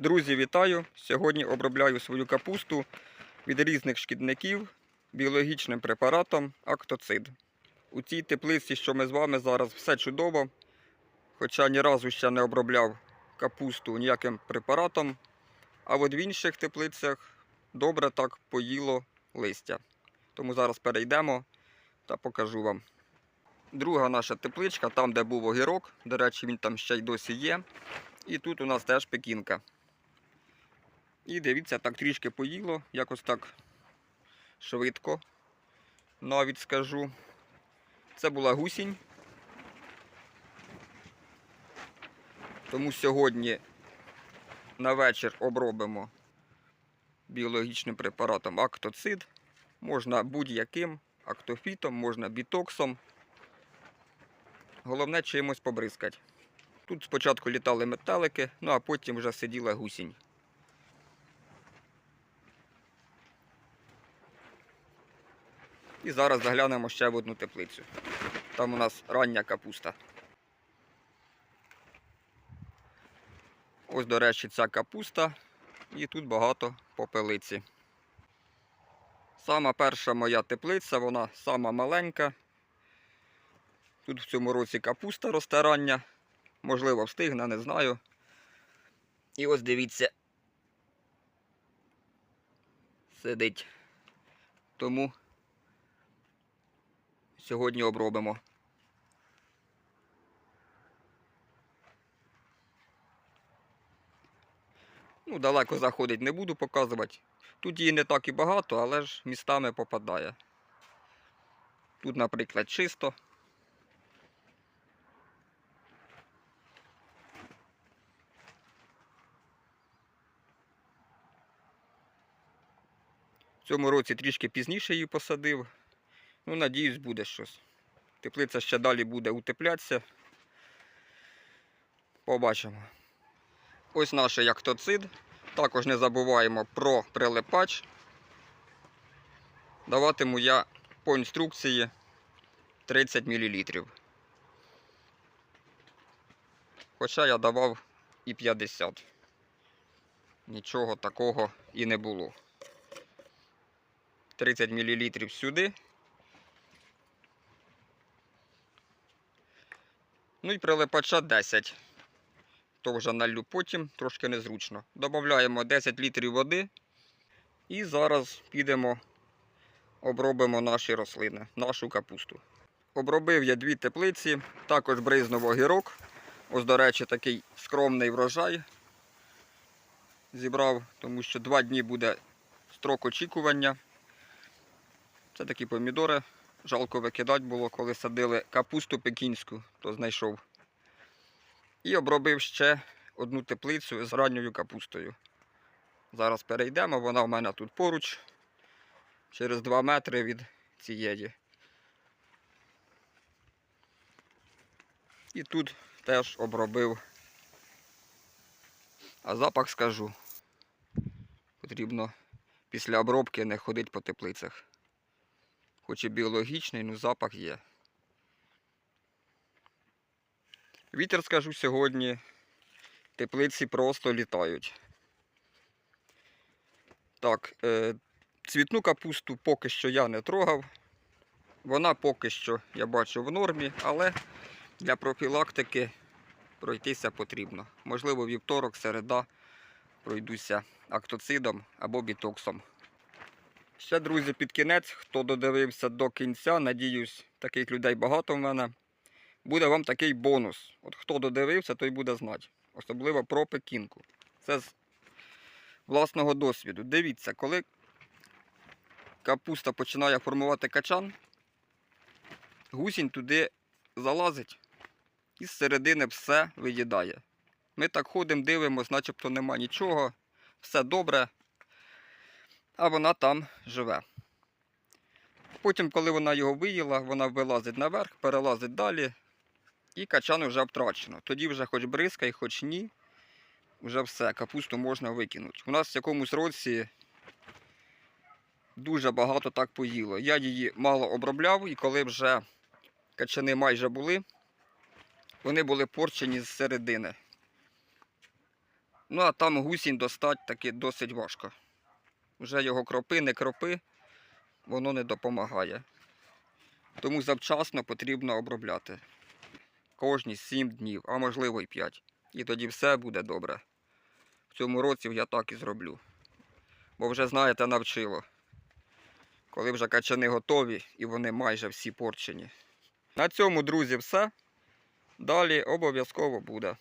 Друзі, вітаю! Сьогодні обробляю свою капусту від різних шкідників біологічним препаратом Актоцид. У цій теплиці, що ми з вами зараз, все чудово. Хоча ні разу ще не обробляв капусту ніяким препаратом. А от в інших теплицях добре так поїло листя. Тому зараз перейдемо та покажу вам. Друга наша тепличка, там, де був огірок. До речі, він там ще й досі є. І тут у нас теж пекінка. І дивіться, так трішки поїло, якось так швидко. Навіть скажу. Це була гусінь. Тому сьогодні на вечір обробимо біологічним препаратом актоцид. Можна будь-яким актофітом, можна бітоксом. Головне чимось побризкати. Тут спочатку літали метелики, ну а потім вже сиділа гусінь. І зараз заглянемо ще в одну теплицю. Там у нас рання капуста. Ось, до речі, ця капуста, і тут багато попелиці. Сама перша моя теплиця, вона сама маленька. Тут в цьому році капуста росте рання. Можливо, встигне, не знаю. І ось дивіться. Сидить. Тому сьогодні обробимо. Ну, далеко заходить не буду показувати. Тут її не так і багато, але ж містами попадає. Тут, наприклад, чисто. В цьому році трішки пізніше її посадив. Ну, надіюсь, буде щось. Теплиця ще далі буде утеплятися. Побачимо. Ось наш яктоцид. Також не забуваємо про прилипач. Даватиму я по інструкції 30 мл. Хоча я давав і 50. Нічого такого і не було. 30 мл сюди. Ну і прилипача 10. То вже налью потім, трошки незручно. Додаємо 10 літрів води. І зараз підемо, обробимо наші рослини, нашу капусту. Обробив я дві теплиці, також бризнув огірок. Ось, до речі, такий скромний врожай. Зібрав, тому що два дні буде строк очікування. Це такі помідори. Жалко викидати було, коли садили капусту пекінську, то знайшов. І обробив ще одну теплицю з ранньою капустою. Зараз перейдемо, вона в мене тут поруч, через 2 метри від цієї. І тут теж обробив. А запах скажу. Потрібно після обробки не ходити по теплицях. Хоч і біологічний, ну запах є. Вітер, скажу, сьогодні теплиці просто літають. Е, цвітну капусту поки що я не трогав. Вона поки що, я бачу, в нормі, але для профілактики пройтися потрібно. Можливо, вівторок, середа пройдуся актоцидом або бітоксом. Ще, друзі, під кінець, хто додивився до кінця, надіюсь, таких людей багато в мене. Буде вам такий бонус. От хто додивився, той буде знати. Особливо про пекінку. Це з власного досвіду. Дивіться, коли капуста починає формувати качан, гусінь туди залазить і з середини все виїдає. Ми так ходимо, дивимося, начебто нема нічого, все добре, а вона там живе. Потім, коли вона його виїла, вона вилазить наверх, перелазить далі, і качан вже втрачено. Тоді вже хоч бризкай, хоч ні, вже все, капусту можна викинути. У нас в якомусь році дуже багато так поїло. Я її мало обробляв, і коли вже качани майже були, вони були порчені з середини. Ну а там гусінь достать таки досить важко. Вже його кропи, не кропи, воно не допомагає. Тому завчасно потрібно обробляти. Кожні 7 днів, а можливо і 5. І тоді все буде добре. В цьому році я так і зроблю. Бо вже, знаєте, навчило. Коли вже качани готові і вони майже всі порчені. На цьому, друзі, все. Далі обов'язково буде.